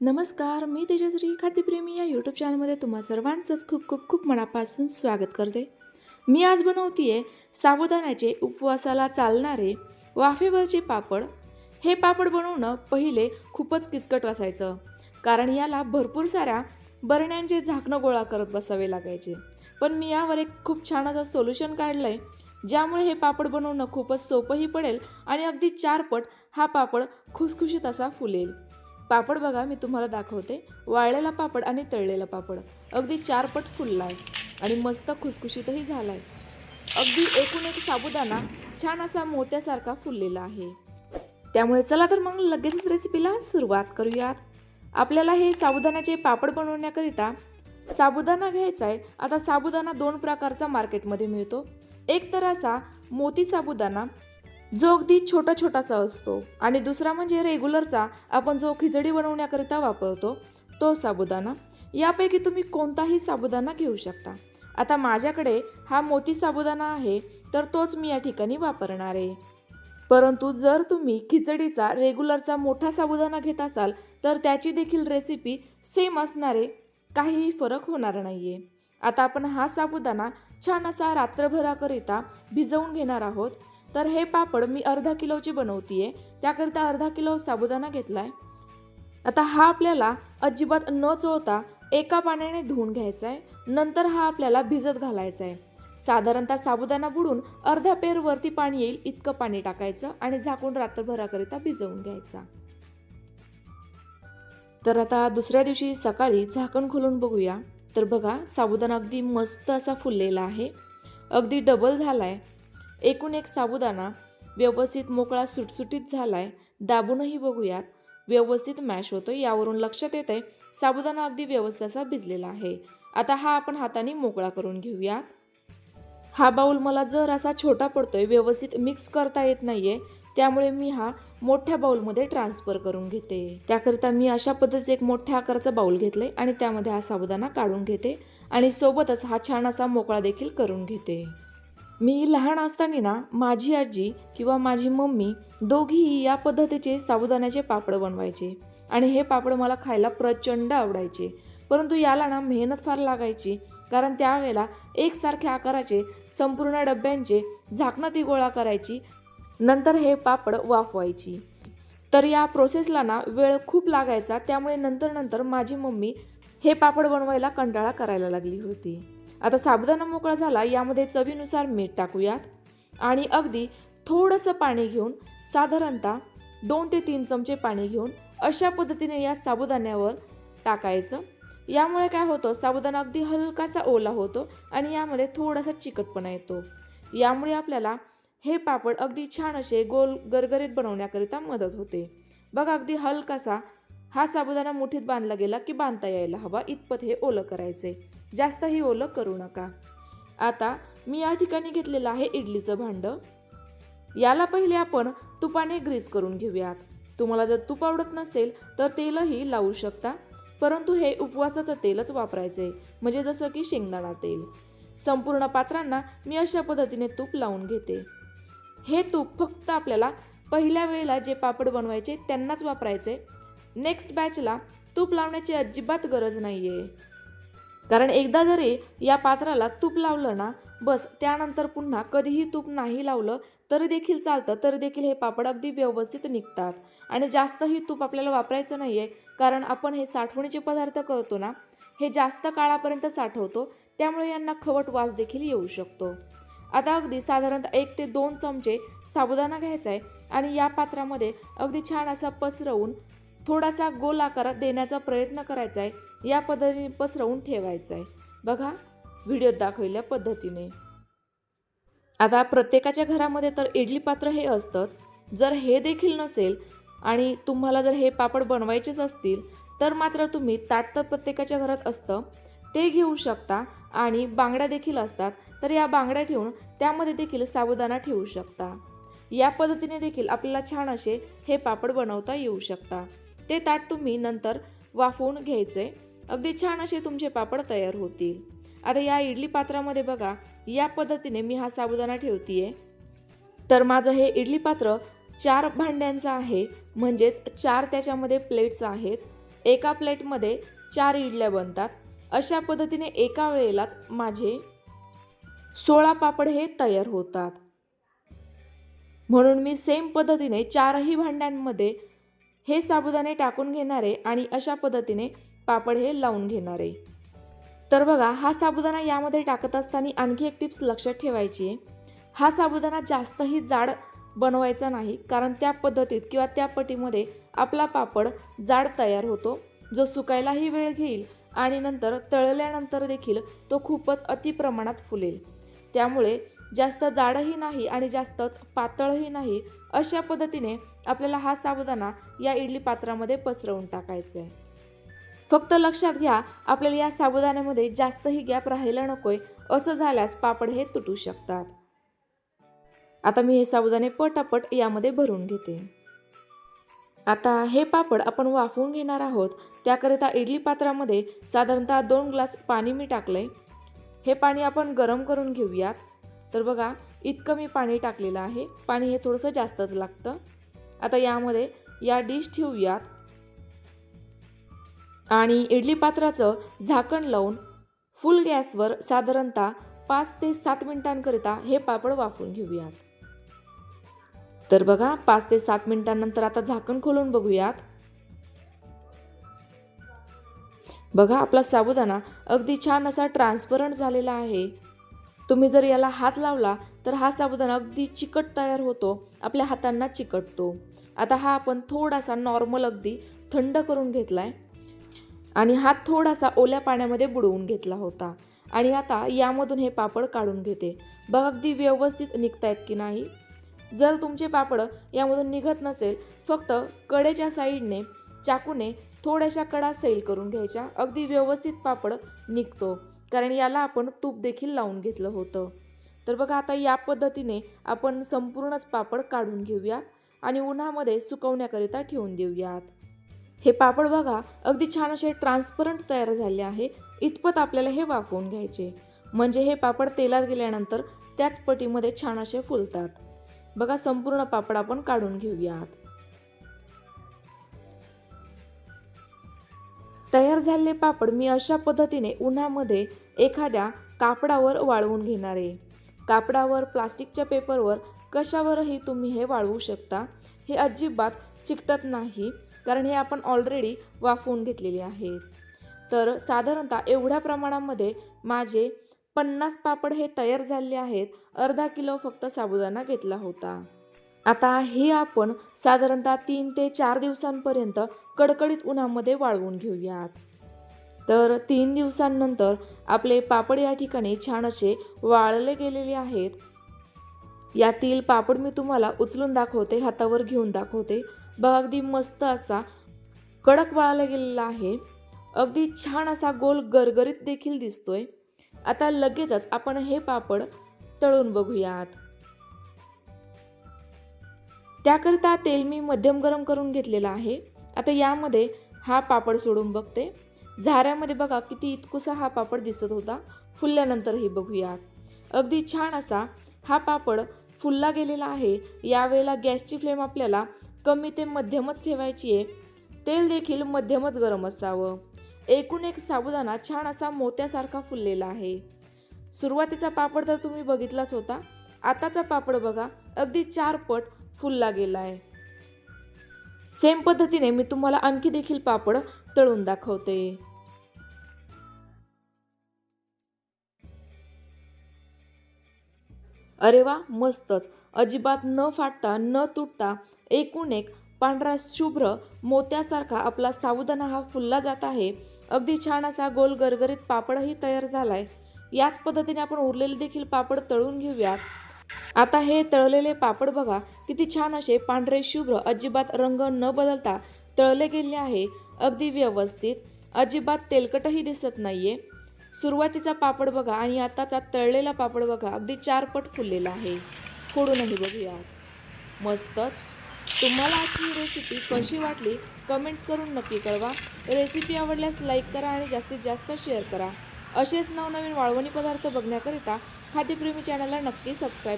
नमस्कार मी तेजश्री खाद्यप्रेमी या यूट्यूब चॅनलमध्ये तुम्हा सर्वांचंच खूप खूप खूप मनापासून स्वागत करते. मी आज बनवतीये साबुदाण्याचे उपवासाला चालणारे वाफेवरचे पापड. हे पापड बनवणं पहिले खूपच किचकट असायचं कारण याला भरपूर साऱ्या बरण्यांचे झाकणं गोळा करत बसावे लागायचे. पण मी यावर एक खूप छान असं सोल्युशन काढलं आहे ज्यामुळे हे पापड बनवणं खूपच सोपंही पडेल आणि अगदी चारपट हा पापड खुसखुशीत असा फुलेल. पापड बघा मी तुम्हाला दाखवते. वाळलेला पापड आणि तळलेला पापड. अगदी चारपट फुलला आहे आणि मस्त खुसखुशीतही झाला आहे अगदी एकूण एक साबुदाणा छान असा मोत्यासारखा फुललेला आहे. त्यामुळे चला तर मग लगेचच रेसिपीला सुरुवात करूयात. आपल्याला हे साबुदाण्याचे पापड बनवण्याकरिता साबुदाणा घ्यायचा आहे आता साबुदाणा दोन प्रकारचा मार्केटमध्ये मिळतो. एक तर असा मोती साबुदाणा जो अगदी छोटा छोटासा असतो. आणि दुसरा म्हणजे रेग्युलरचा आपण जो खिचडी बनवण्याकरिता वापरतो तो साबुदाणा. यापैकी तुम्ही कोणताही साबुदाणा घेऊ शकता. आता माझ्याकडे हा मोती साबुदाणा आहे तर तोच मी या ठिकाणी वापरणार आहे. परंतु जर तुम्ही खिचडीचा रेग्युलरचा मोठा साबुदाणा घेत असाल तर त्याची देखील रेसिपी सेम असणारे काहीही फरक होणार नाही आहे आता आपण हा साबुदाणा छान असा रात्रभराकरिता भिजवून घेणार आहोत. तर हे पापड मी अर्धा किलोची बनवतीये. त्याकरिता अर्धा किलो साबुदाणा घेतलाय. आता हा आपल्याला अजिबात न चोळता एका पाण्याने धुवून घ्यायचा आहे नंतर हा आपल्याला भिजत घालायचा आहे साधारणतः साबुदाणा बुडून अर्ध्या पेर वरती पाणी येईल इतकं पाणी टाकायचं आणि झाकून रात्रभराकरिता भिजवून घ्यायचा. तर आता दुसऱ्या दिवशी सकाळी झाकण खोलून बघूया. तर बघा साबुदाणा अगदी मस्त असा फुललेला आहे. अगदी डबल झाला आहे एकूण एक साबुदाणा व्यवस्थित मोकळा सुटसुटीत झाला आहे दाबूनही बघूयात. व्यवस्थित मॅश होतो यावरून लक्षात येत आहे साबुदाणा अगदी व्यवस्थित असा भिजलेला आहे. आता हा आपण हाताने मोकळा करून घेऊयात. हा बाऊल मला जर असा छोटा पडतोय व्यवस्थित मिक्स करता येत नाहीये त्यामुळे मी हा मोठ्या बाऊलमध्ये ट्रान्सफर करून घेते. त्याकरिता मी अशा पद्धतीचे एक मोठ्या आकाराचा बाऊल घेतलाय आणि त्यामध्ये हा साबुदाणा काढून घेते आणि सोबतच हा छान असा मोकळा देखील करून घेते. मी लहान असताना ना माझी आजी किंवा माझी मम्मी दोघीही या पद्धतीचे साबुदाण्याचे पापड बनवायचे. आणि हे पापड मला खायला प्रचंड आवडायचे. परंतु याला ना मेहनत फार लागायची. कारण त्यावेळेला एकसारख्या आकाराचे संपूर्ण डब्यांचे झाकणं ती गोळा करायची. नंतर हे पापड वाफवायची. तर या प्रोसेसला ना वेळ खूप लागायचा. त्यामुळे नंतर नंतर माझी मम्मी हे पापड बनवायला कंटाळा करायला लागली होती. आता साबुदाणा मोकळा झाला यामध्ये चवीनुसार मीठ टाकूयात. आणि अगदी थोडंसं पाणी घेऊन साधारणतः दोन ते तीन चमचे पाणी घेऊन अशा पद्धतीने या साबुदाण्यावर टाकायचं. यामुळे काय होतं साबुदाणा अगदी हलकासा ओला होतो आणि यामध्ये थोडासा चिकटपणा येतो. यामुळे आपल्याला हे पापड अगदी छान असे गोल गरगरीत बनवण्याकरिता मदत होते. बघा अगदी हलकासा हा साबुदाणा मुठीत बांधला गेला की बांधता यायला हवा. इतपत हे ओलं करायचे. जास्तही ओलं करू नका. आता मी या ठिकाणी घेतलेलं आहे इडलीचं भांडं. याला पहिले आपण तुपाने ग्रीस करून घेऊयात. तुम्हाला जर तूप आवडत नसेल तर तेलही लावू शकता परंतु हे उपवासाचं तेलच वापरायचे म्हणजे जसं की शेंगदाणा तेल. संपूर्ण पात्रांना मी अशा पद्धतीने तूप लावून घेते. हे तूप फक्त आपल्याला पहिल्या वेळेला जे पापड बनवायचे त्यांनाच वापरायचे. नेक्स्ट बॅचला तूप लावण्याची अजिबात गरज नाही आहे कारण एकदा जरी या पात्राला तूप लावलं ना बस त्यानंतर पुन्हा कधीही तूप नाही लावलं तरी देखील चालतं तरी देखील हे पापड अगदी व्यवस्थित निघतात. आणि जास्तही तूप आपल्याला वापरायचं नाही आहे कारण आपण हे साठवणीचे पदार्थ करतो ना हे जास्त काळापर्यंत साठवतो त्यामुळे यांना खवट वास देखील येऊ शकतो. आता अगदी साधारणतः एक ते दोन चमचे साबुदाणा घ्यायचा आहे आणि या पात्रामध्ये अगदी छान असा पसरवून थोडासा गोल आकार देण्याचा प्रयत्न करायचा आहे. या पद्धतीने पसरवून ठेवायचा आहे. बघा व्हिडिओत दाखवलेल्या पद्धतीने. आता प्रत्येकाच्या घरामध्ये तर इडली पात्र हे असतंच. जर हे देखील नसेल आणि तुम्हाला जर हे पापड बनवायचेच असतील तर मात्र तुम्ही ताट तर प्रत्येकाच्या घरात असतं. ते घेऊ शकता आणि बांगड्या देखील असतात. तर या बांगड्या ठेवून त्यामध्ये देखील साबुदाणा ठेवू शकता. या पद्धतीने देखील आपल्याला छान असे हे पापड बनवता येऊ शकता. ते ताट तुम्ही नंतर वाफवून घ्यायचे. अगदी छान असे तुमचे पापड तयार होतील. आता या इडली पात्रामध्ये बघा या पद्धतीने मी हा साबुदाणा ठेवतीये. तर माझं हे इडली पात्र चार भांड्यांचं आहे म्हणजेच चार त्याच्यामध्ये प्लेट्स आहेत. एका प्लेटमध्ये चार इडल्या बनतात. अशा पद्धतीने एका वेळेलाच माझे सोळा पापड हे तयार होतात. म्हणून मी सेम पद्धतीने चारही भांड्यांमध्ये हे साबुदाणे टाकून घेणारे आणि अशा पद्धतीने पापड हे लावून घेणारे. तर बघा हा साबुदाणा यामध्ये टाकत असताना आणखी एक टिप्स लक्षात ठेवायची आहे. हा साबुदाणा जास्तही जाड बनवायचा नाही कारण त्या पद्धतीत किंवा त्या पटीमध्ये आपला पापड जाड तयार होतो जो सुकायलाही वेळ घेईल आणि नंतर तळल्यानंतर देखील तो खूपच अतिप्रमाणात फुलेल. त्यामुळे जास्त जाडही नाही आणि जास्तच पातळही नाही अशा पद्धतीने आपल्याला हा साबुदाणा या इडली पात्रामध्ये पसरवून टाकायचा आहे फक्त लक्षात घ्या आपल्याला या साबुदाण्यामध्ये जास्तही गॅप राहायला नकोय असं झाल्यास पापड हे तुटू शकतात. आता मी हे साबुदाणे पटापट यामध्ये भरून घेते. आता हे पापड आपण वाफवून घेणार आहोत. त्याकरिता इडली पात्रामध्ये साधारणतः दोन ग्लास पाणी मी टाकलंय. हे पाणी आपण गरम करून घेऊयात. तर बघा इतकं मी पाणी टाकलेलं आहे. पाणी हे थोडंसं जास्तच लागतं. आता यामध्ये या डिश ठेवूयात. आणि इडली पात्राचं झाकण लावून फुल गॅसवर साधारणतः पाच ते सात मिनिटांकरिता हे पापड वाफून घेऊयात. तर बघा पाच ते सात मिनिटांनंतर आता झाकण खोलून बघूयात. बघा आपला साबुदाणा अगदी छान असा ट्रान्सपरंट झालेला आहे. तुम्ही जर याला हात लावला तर हा साबुदाणा अगदी चिकट तयार होतो. आपल्या हातांना चिकटतो. आता हा आपण थोडासा नॉर्मल अगदी थंड करून घेतला आहे आणि हात थोडासा ओल्या पाण्यामध्ये बुडवून घेतला होता. आणि आता यामधून हे पापड काढून घेते. बघा अगदी व्यवस्थित निघतायत की नाही. जर तुमचे पापड यामधून निघत नसेल फक्त कडेच्या साईडने चाकूने थोड्याशा कडा सैल करून घ्यायच्या. अगदी व्यवस्थित पापड निघतो. कारण याला आपण तूप देखील लावून घेतलं होतं. तर बघा आता या पद्धतीने आपण संपूर्णच पापड काढून घेऊयात आणि उन्हामध्ये सुकवण्याकरिता ठेवून देऊयात. हे पापड बघा अगदी छान असे ट्रान्सपरंट तयार झाले आहे. इतपत आपल्याला हे वाफवून घ्यायचे. म्हणजे हे पापड तेलात गेल्यानंतर त्याच पटीमध्ये छान असे फुलतात. बघा संपूर्ण पापड आपण काढून घेऊयात. तयार झालेले पापड मी अशा पद्धतीने उन्हामध्ये एखाद्या कापडावर वाळवून घेणार आहे. कापडावर प्लास्टिकच्या पेपरवर कशावरही तुम्ही हे वाळवू शकता. हे अजिबात चिकटत नाही कारण हे आपण ऑलरेडी वाफवून घेतलेले आहेत. तर साधारणतः एवढ्या प्रमाणामध्ये माझे पन्नास पापड हे तयार झालेले आहेत अर्धा किलो फक्त साबुदाणा घेतला होता. आता हे आपण साधारणतः तीन ते चार दिवसांपर्यंत कडकडीत उन्हामध्ये वाळवून घेऊयात. तर तीन दिवसांनंतर आपले पापड या ठिकाणी छान असे वाळले गेलेले आहेत. यातील पापड मी तुम्हाला उचलून दाखवते हातावर घेऊन दाखवते. बघा अगदी मस्त असा कडक वाळला गेलेला आहे. अगदी छान असा गोल गरगरीत देखील दिसतोय. आता लगेचच आपण हे पापड तळून बघूयात. त्याकरिता तेल मी मध्यम गरम करून घेतलेलं आहे. आता यामध्ये हा पापड सोडून बघते. झाऱ्यामध्ये बघा किती इतकुसा हा पापड दिसत होता. फुलल्यानंतरही बघूयात अगदी छान असा हा पापड फुलला गेलेला आहे. यावेळेला गॅसची फ्लेम आपल्याला कमी ते मध्यमच ठेवायची आहे. तेल देखील मध्यमच गरम असावं. एकूण एक साबुदाणा छान असा मोत्यासारखा फुललेला आहे. सुरुवातीचा पापड तर तुम्ही बघितलाच होता. आताचा पापड बघा अगदी चार पट फुलला गेला आहे सेम पद्धतीने मी तुम्हाला आणखी देखील पापड तळून दाखवते. अरे वा मस्तच. अजिबात न फाटता न तुटता एकूण एक पांढरा शुभ्र मोत्यासारखा आपला साबुदाणा हा फुलला जात आहे. अगदी छान असा गोल गरगरीत पापडही तयार झालाय. याच पद्धतीने आपण उरलेले देखील पापड तळून घेऊयात. आता हे तळलेले पापड बघा किती छान असे पांढरे शुभ्र अजिबात रंग न बदलता तळले गेले आहे. अगदी व्यवस्थित. अजिबात तेलकटही दिसत नाहीये. सुरुवातीचा पापड बघा आणि आताचा तळलेला पापड बघा अगदी चार पट फुललेला आहे. फोडूनही बघूया. मस्तच. तुम्हाला आजची रेसिपी कशी वाटली कमेंट्स करून नक्की कळवा. रेसिपी आवडल्यास लाईक करा आणि जास्तीत जास्त शेअर करा. असेच नवनवीन वाळवणी पदार्थ बघण्याकरिता खाद्यप्रेमी चॅनलला नक्की सबस्क्राईब